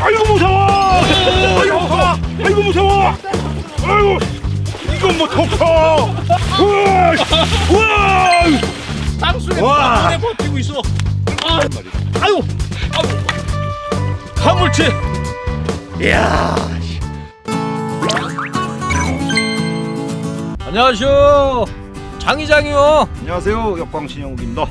아이고 무서워! 아이고 무서워! 아이고 무서워! 아이고 이건 뭐 독서! 우와! 씨. 우와! 땅속에 와. 오래 버티고 있어. 아, 아유, 아유. 가물치. 이야. 씨. 안녕하세요. 장이장이요. 안녕하세요 역광신영욱입니다.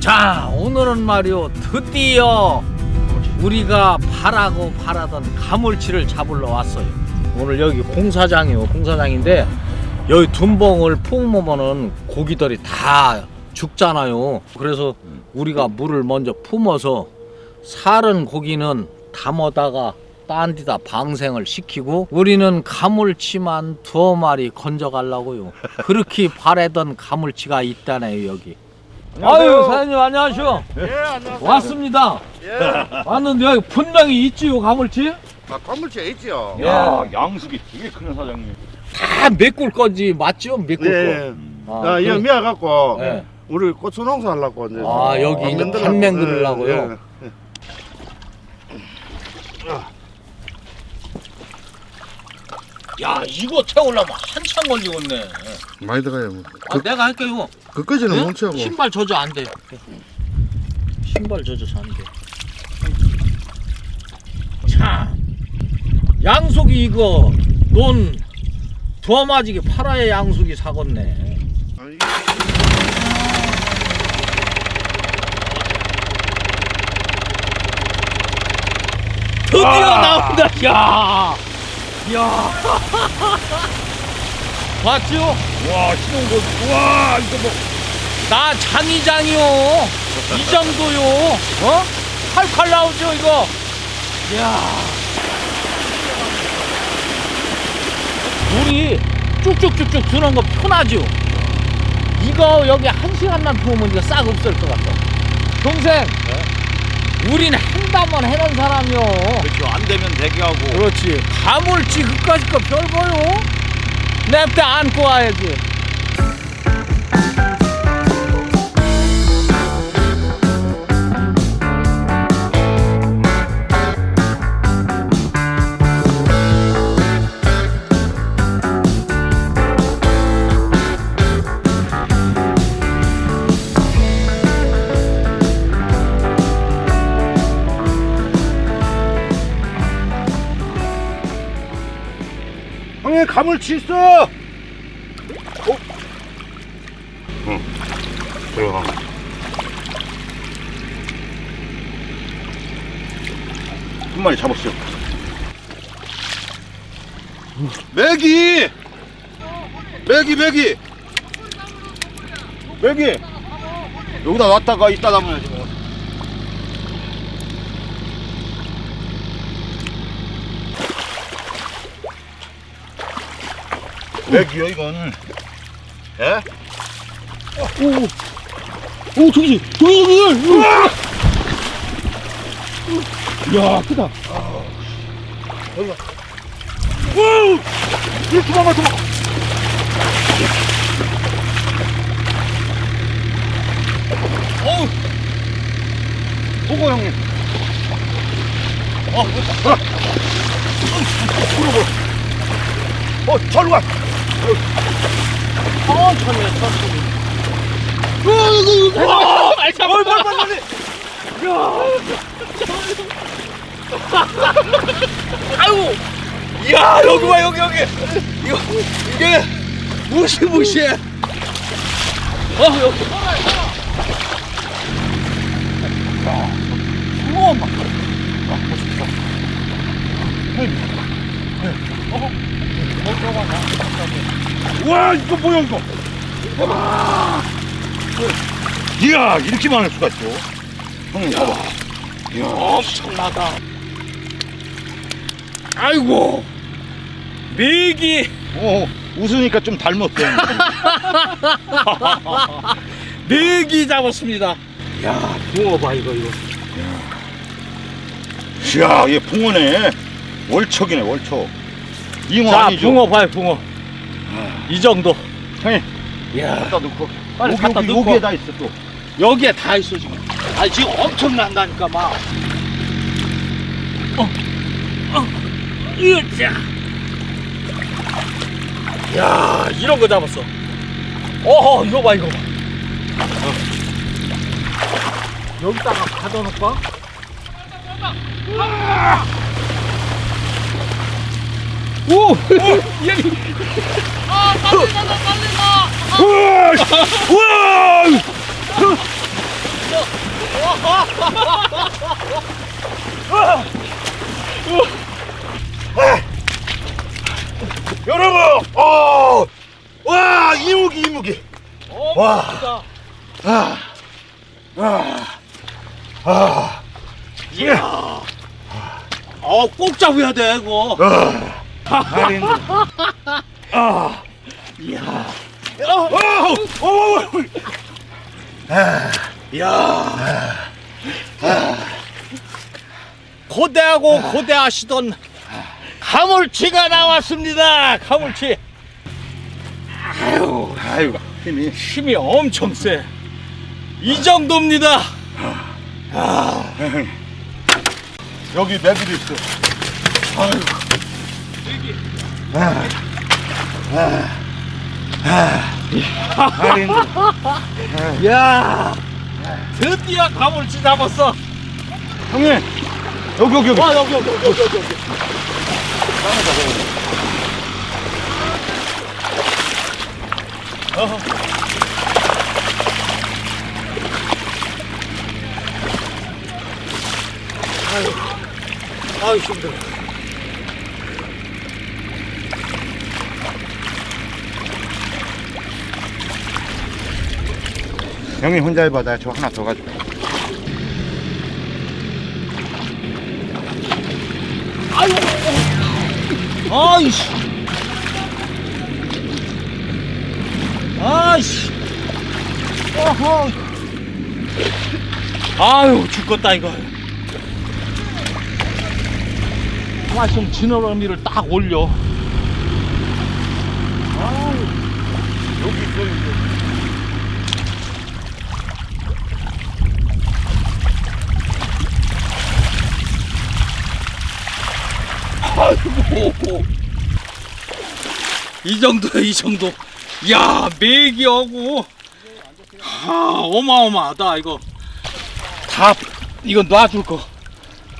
자, 오늘은 말이요. 드디어 우리가 바라고 바라던 가물치를 잡으러 왔어요. 오늘 여기 공사장이요. 공사장인데 여기 둔벙을 품으면은 고기들이 다 죽잖아요. 그래서 우리가 물을 먼저 품어서 살은 고기는 담아다가 딴 데다 방생을 시키고 우리는 가물치만 두어 마리 건져가려고요. 그렇게 바래던 가물치가 있다네요 여기. 아유 사장님 안녕하세요. 예, 안녕하세요. 왔습니다. 예. 왔는데 여기 분명히 있지요 가물치? 아, 건물치에 있지요. 예. 야 양숙이 되게 크네 사장님. 다 메꿀 건지 맞죠? 메꿀 네. 거. 아, 이거 미아 갖고 네. 우리 고추 농사 하려고 이제. 아, 여기 이제. 판매 그리려고요? 예, 예. 야 이거 채우려면 한참 걸리겠네. 많이 들어가요. 뭐. 아, 내가 할게요. 그까지는 네? 못 채우고. 신발 젖어 안 돼. 신발 젖어서 안 돼. 참 양속이 이거 논 두어 마지기 팔아야 양속이. 아, 이게 드디어 와. 나온다. 야, 야. 봤죠? 와 신혼고 와 이거 뭐 나 장이장이요. 이 정도요. 어? 칼칼 나오죠 이거. 야. 물이 쭉쭉쭉쭉 드는 거 편하죠. 이거 여기 한 시간만 부으면 이거 싹 없을 것 같아. 동생. 우린 한다만 해놓은 사람이요. 그렇죠 안 되면 대기하고 그렇지. 가물치 그까짓 거별 보요. 냅다 안고 와야지. 형님 가물치 있어. 어? 응 들어가. 한 마리 잡았어요. 메기! 메기, 메기! 메기! 여기다 놨다가 이따 담아야지. 뭐. 메기요, 이건. 예? 오 저기 저기 저기. 우와! 야 크다. 우! 이 도망가, 도망가! 어우 보고 형님. 어 어, 절로 가! 천천히 해, 천천히. 와! 말 잡아. 뭘, 뭘, 뭘, 뭘. 아유 야, 여기 봐, 여기, 여기! 이거, 이게, 무시무시해! 어 여기. 우와 막. 와, 이거 뭐야, 이거? 와! 이야, 이렇게 많을 수가 있어. 형님, 봐봐. 이야, 엄청나다. 아이고 메기 어, 웃으니까 좀 닮았어. 메기 잡았습니다. 야 붕어 봐 이거 이거. 이야, 얘 붕어네. 월척이네, 월척. 잉어 자 아니죠? 붕어 봐요 붕어. 이 정도. 형님, 야 갖다 놓고. 빨리 여기, 갖다 여기, 놓고. 여기에 다 있어, 또. 여기에 다 있어 지금. 아니 지금 엄청 난다니까 막. 어 으쌰. 야, 이런 거 잡았어. 어허, 이거 봐, 이거 봐. 어. 여기다가 가둬놓을까? 오! 얘 우와! 씨! 우와! 여러분, 어, 와 이무기 이무기, 어, 와. 아, 아, 아, 이야. 어, 꼭 잡아야 돼, 이거. 아, 아, 힘들어. 아, 이야. 어, 어, 어, 어, 어. 아, 이야. 고대하고 고대하시던 가물치가 나왔습니다. 가물치. 아유, 아이고 힘이. 힘이 엄청 세. 이 정도입니다. 여기 매들이 있어. 아, 힘들어. 야, 드디어 가물치 잡았어. 형님, 여기 여기 여기. 와, 여기, 여기, 여기, 여기, 여기. 아유, 힘들어. 형님 혼자 해봐. 나 저 하나 더 가지고. 아이씨. 아이씨. 어허. 아유, 죽겠다, 이거. 마좀 지느러미를 딱 올려. 여기 있어. 아이고. 이 정도야, 이 정도. 야, 메기하고. 아, 어마어마하다, 이거. 다, 이거 놔줄 거.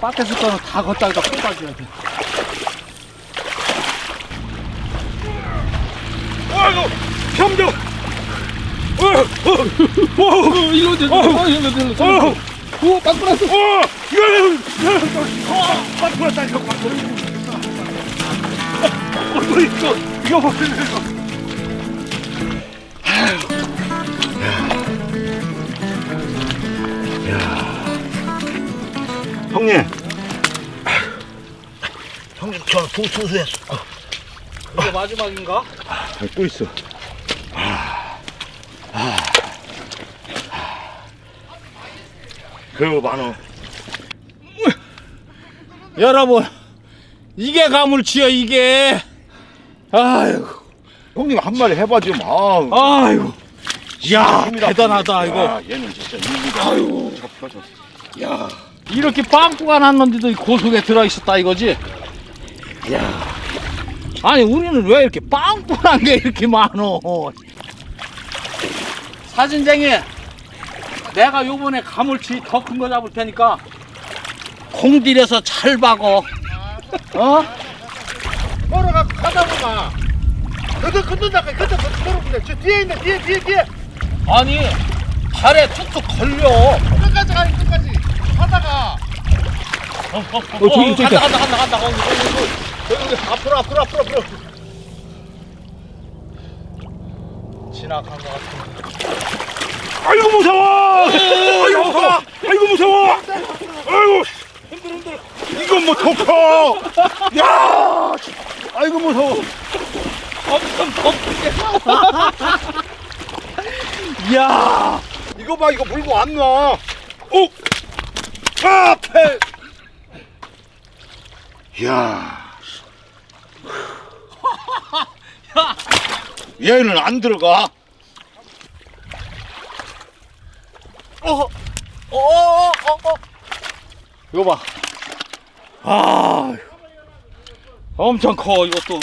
밖에서 거는 다 걷다가 뽑아줘야 돼. 아이고, 형님. 어, 어, 어, 이거 돼, 어. 이거 돼, 어, 오, 딱 끊었어. 어, 이거, 어, 바꾸라 다니까 바꾸라. 이거 이거 이거 이거. 형님. 형님 저 도수수했어. 이게 마지막인가? 또 있어. 그리고 많어. 여러분, 이게 가물치야, 이게. 아이고, 형님 한 마리 해봐 좀. 아, 아이고. 야, 대단하다, 이거. 야, 얘는 진짜 일미다. 아유, 잡혀졌어. 야, 이렇게 빵꾸가 났는데도 이 고속에 들어 있었다, 이거지? 야. 아니, 우리는 왜 이렇게 빵꾸난 게 이렇게 많어? 사진쟁이, 내가 요번에 가물치 더 큰 거 잡을 테니까 공들여서 잘 박어. 어? 걸어가 가다 보가. 그도 끊는다가 그도 걸어보자. 저 뒤에 있는 뒤에 뒤에 뒤에. 아니, 발에 툭툭 걸려. 끝까지 가 끝까지. 하다가 어, 어, 어, 저기, 어, 저기. 간다, 간다, 간다, 간다. 거기, 거기, 거기. 앞으로, 앞으로, 앞으로, 앞으로. 지나간 것 같은데. 아이고 무서워! 아이고 무서워! 아이고 무서워! 아이고 흔들 흔들. 이건 뭐더 커! 야! 아이고 무서워. 엄청 덥게. 이야. 이거 봐 이거 물고 안 놔. 오! 아! 패! 야. 얘는 안 들어가. 어, 어, 어, 어, 어. 이거 봐. 아, 엄청 커 이것도.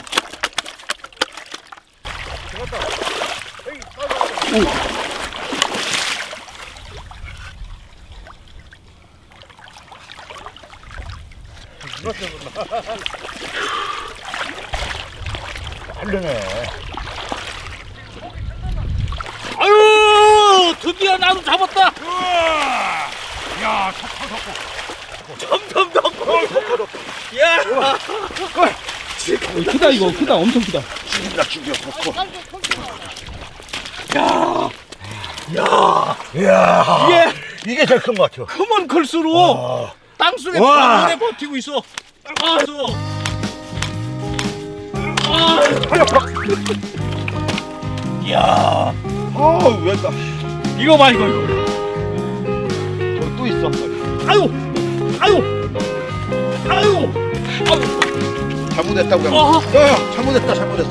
알려네. 아유 드디어 나도 잡았다. 야, 덕커, 덕커. 점점 더 야. 크다 이거 크다 엄청 크다. 죽인다, 죽여, 덕커. 야. 야. 이야, 이게 이게 제일 큰 것 같아. 크면 클수록 아, 땅속에 와. 오래 버티고 있어. 아, 저. 아, 이야. 아우, 왜 나. 이거 봐 이거 이거. 저기 또 있어. 아유, 아유, 아유. 아유. 잘못했다고. 어. 야, 야, 잘못했다, 잘못했어.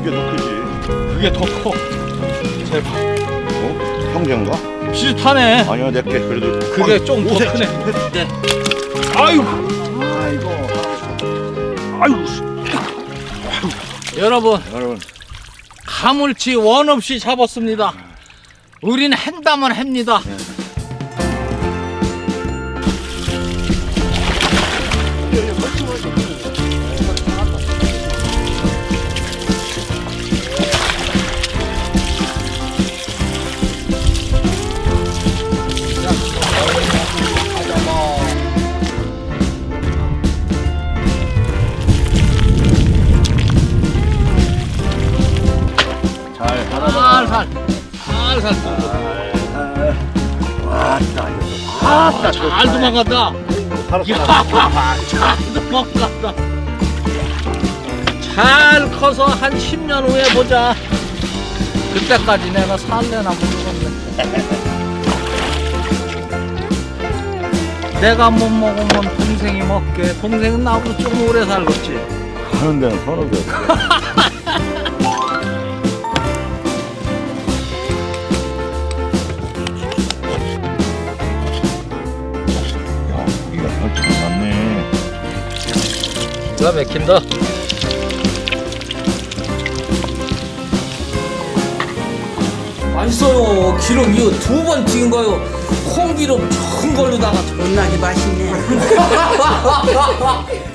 이게 더 크지. 그게 더 커. 대박. 어? 형제인가? 비슷하네. 아니야, 내게 그래도. 그게 좀더 오색. 크네. 네. 아유, 아이고. 아유, 여러분 여러분. 가물치 원 없이 잡았습니다. 우리는 한다면 합니다. 잘 왔다, 잘 도망간다. 야, 잘 도망간다. 잘 커서 한 10년 후에 보자. 그때까지 내가 살래나 모르겠네. 내가 못 먹으면 동생이 먹게. 동생은 나보다 좀 오래 살겠지. 가는 데는 서너 개. 기가 막힌다. 맛있어요. 기름 이거 두 번 튀긴 거요. 콩기름 전 걸로다가 존나게 맛있네.